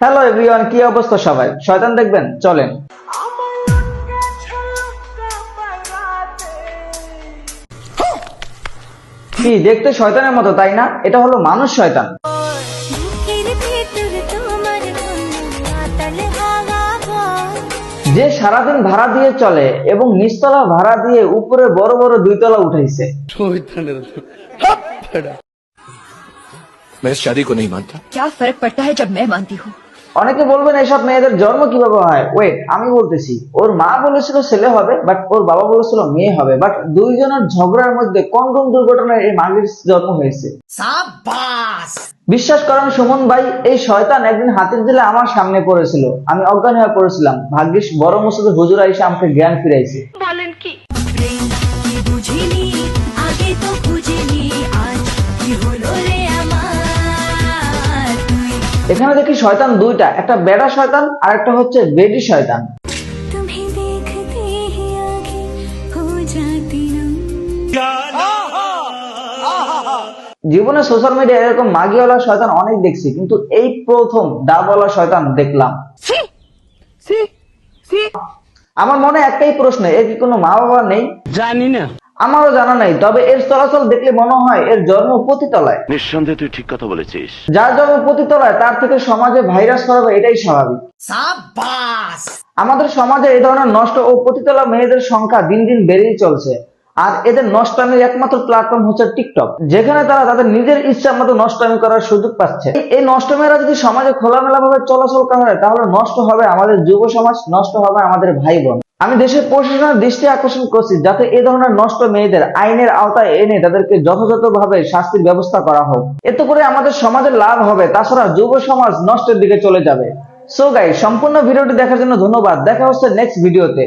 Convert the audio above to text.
Hello everyone কি অবস্থা সবাই শয়তান দেখবেন চলেন কি দেখতে শয়তানের মতো তাই না এটা হলো মানুষ শয়তান বুকের ভেতর তোমার মাতাল হাওয়া বয় যে সারাদিন ভাড়া দিয়ে চলে এবং নিচতলা ভাড়া দিয়ে উপরে বড় বড় দুইতলা উঠাইছে मैं इस शादी को नहीं मानता क्या फर्क पड़ता है जब मैं मानती हूँ অনেকে বলবেন এইসব মেয়েদের জন্ম কীভাবে হয়? ওয়েট আমি বলতেছি ওর মা বলেছিল ছেলে হবে বাট ওর বাবা বলেছিল মেয়ে হবে বাট দুইজনের ঝগড়ার মধ্যে কোন কোন দুর্ঘটনায় এই মাগির জন্ম হয়েছে? বিশ্বাস করেন সুমন ভাই এই শয়তান একদিন হাতের দিলে আমার সামনে পড়েছিল আমি অজ্ঞান হয়ে পড়েছিলাম। ভাগ্যিস বড় মসজিদের হুজুরা এসে আমাকে জ্ঞান ফিরাইছে। এখানে দেখি শয়তান দুইটা একটা বেড়া শয়তান আর একটা হচ্ছে বেডি শয়তান। জীবনে সোশ্যাল মিডিয়া এরকম মাগিওয়ালা শয়তান অনেক দেখছি কিন্তু এই প্রথম ডাবওয়ালা শয়তান দেখলাম। আমার মনে একটাই প্রশ্ন এর কি কোনো মা বাবা নেই? জানি না। আমারও জানা নাই তবে এর চলাচল দেখলে মনে হয় এর জন্ম পতিতলায়। নিঃসন্দেহে তুই ঠিক কথা বলেছিস। যার জন্ম পতিতলায় তার থেকে সমাজে ভাইরাস ছড়াবে এটাই স্বাভাবিক। আমাদের সমাজে এই ধরনের নষ্ট ও পতিতলা মেয়েদের সংখ্যা দিন দিন বেড়েই চলছে। আর এদের নষ্টামির একমাত্র প্ল্যাটফর্ম হচ্ছে টিকটক যেখানে তারা তাদের নিজের ইচ্ছা মতো নষ্টামি করার সুযোগ পাচ্ছে। এই- নষ্টমেয়েরা যদি সমাজে খোলামেলা ভাবে চলাচল করে তাহলে নষ্ট হবে আমাদের যুব সমাজ নষ্ট হবে আমাদের ভাই বোন আমি দেশের প্রশাসনের দৃষ্টি আকর্ষণ করছি যাতে এ ধরনের নষ্ট মেয়েদের আইনের আওতায় এনে তাদেরকে যথাযথভাবে শাস্তির ব্যবস্থা করা হোক। এতে করে আমাদের সমাজের লাভ হবে, তাছাড়া যুব সমাজ নষ্টের দিকে চলে যাবে। সো গাই সম্পূর্ণ ভিডিওটি দেখার জন্য ধন্যবাদ। দেখা হচ্ছে নেক্সট ভিডিওতে